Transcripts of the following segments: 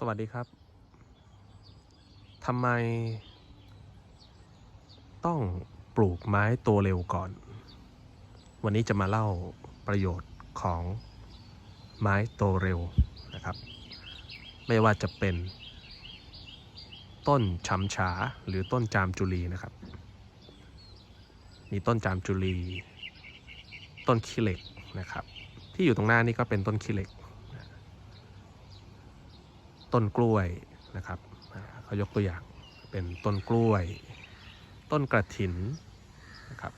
สวัสดีครับทำไม ต้องปลูกไม้โตเร็วก่อน วันนี้จะมาเล่าประโยชน์ของไม้โตเร็วนะครับ ไม่ว่าจะเป็น ต้นชำฉาหรือต้นจามจุลีนะครับ มีต้นจามจุลี ต้นขี้เหล็กนะครับ ที่อยู่ตรงหน้านี่ก็เป็นต้นขี้เหล็ก ต้นกล้วยนะครับเขายกตัวอย่างเป็นต้นกล้วย ต้นกระถินนะครับ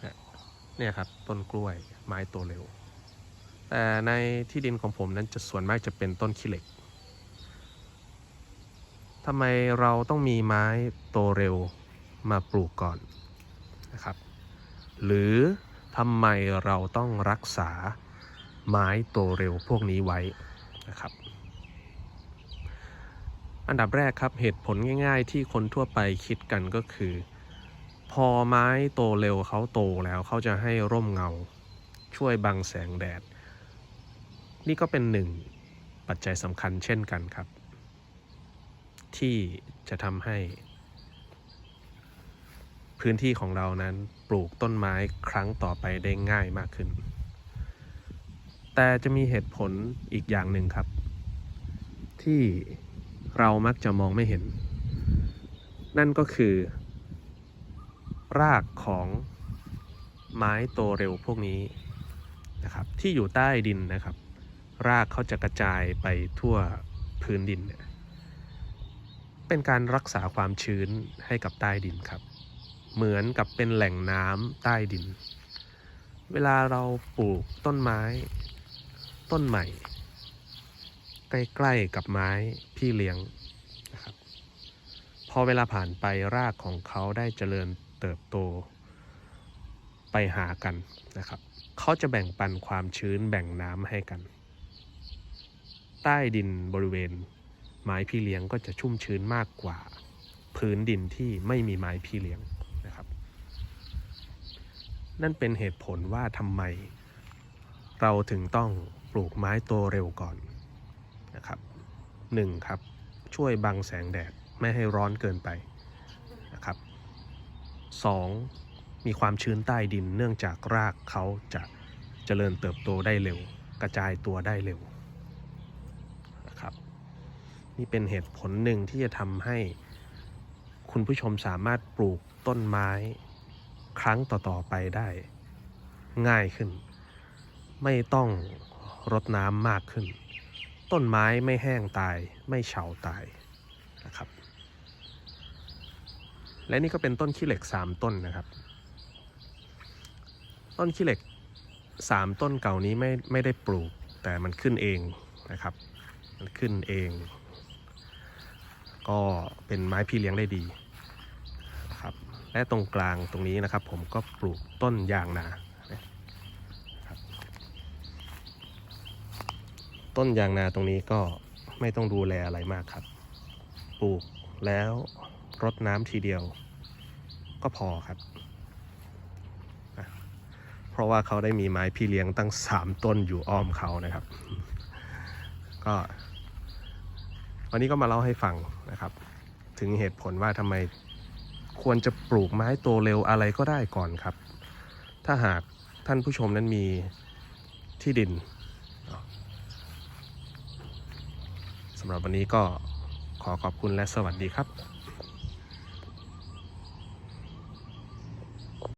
เนี่ยเนี่ยครับต้นกล้วยไม้โตเร็ว แต่ในที่ดินของผมนั้นจะส่วนมากจะเป็นต้นขี้เหล็กทำไมเราต้องมีไม้โตเร็วมาปลูกก่อนนะครับ หรือทำไมเราต้องรักษาไม้โตเร็วพวกนี้ไว้นะครับ อันดับแรกครับเหตุผลง่าย ๆ ที่คนทั่วไปคิดกันก็คือ พอไม้โตเร็วเขาโตแล้วเขาจะให้ร่มเงา ช่วยบังแสงแดด นี่ก็เป็นหนึ่งปัจจัยสำคัญเช่นกันครับ ที่จะทำให้ พื้นที่ของเรานั้นปลูกต้นไม้ครั้งต่อไปได้ง่ายมากขึ้น แต่จะมีเหตุผลอีกอย่างหนึ่งครับ ที่ เรามักจะมองไม่เห็น นั่นก็คือ รากของไม้โตเร็วพวกนี้นะครับ ที่อยู่ใต้ดินนะครับ รากเขาจะกระจายไปทั่วพื้นดินเนี่ยเป็นการรักษาความชื้นให้กับใต้ดินครับ เหมือนกับเป็นแหล่งน้ำใต้ดิน เวลาเราปลูกต้นไม้ ต้นใหม่ ใกล้ๆกับไม้พี่เลี้ยงนะครับพอเวลาผ่านไปรากของเขาได้เจริญเติบโตไปหากันนะครับเขาจะแบ่งปันความชื้นแบ่งน้ำให้กัน ใต้ดินบริเวณไม้พี่เลี้ยงก็จะชุ่มชื้นมากกว่า พื้นดินที่ไม่มีไม้พี่เลี้ยงนะครับ นั่นเป็นเหตุผลว่าทำไม เราถึงต้องปลูกไม้โตเร็วก่อน นะครับหนึ่งครับ ช่วยบังแสงแดดไม่ให้ร้อนเกินไปนะครับสองมีความชื้นใต้ดินเนื่องจากรากเขาจะเจริญเติบโตได้เร็ว กระจายตัวได้เร็วนะครับนี่เป็นเหตุผลหนึ่งที่จะทำให้คุณผู้ชมสามารถปลูกต้นไม้ครั้งต่อๆไปได้ง่ายขึ้น ไม่ต้องรดน้ำมากขึ้น ต้นไม้ไม่แห้งตายไม่เฉาตายนะครับ และนี่ก็เป็นต้นขี้เหล็ก 3 ต้นนะครับ ต้นขี้เหล็ก 3 ต้นเก่านี้ไม่ไม่ได้ปลูกแต่มันขึ้นเองนะครับ มันขึ้นเอง ก็เป็นไม้พี่เลี้ยงได้ดีนะครับ และตรงกลางตรงนี้นะครับ ผมก็ปลูกต้นยางนา ต้นยางนาตรงนี้ก็ไม่ต้องดูแลอะไรมากครับ ปลูกแล้วรดน้ำทีเดียว ก็พอครับ เพราะว่าเขาได้มีไม้พี่เลี้ยงตั้งสามต้นอยู่อ้อมเขานะครับ ก็วันนี้ก็มาเล่าให้ฟังนะครับ ถึงเหตุผลว่าทำไมควรจะปลูกไม้โตเร็วอะไรก็ได้ก่อนครับ ถ้าหากท่านผู้ชมนั้นมีที่ดิน สำหรับวันนี้ก็ขอขอบคุณและสวัสดีครับ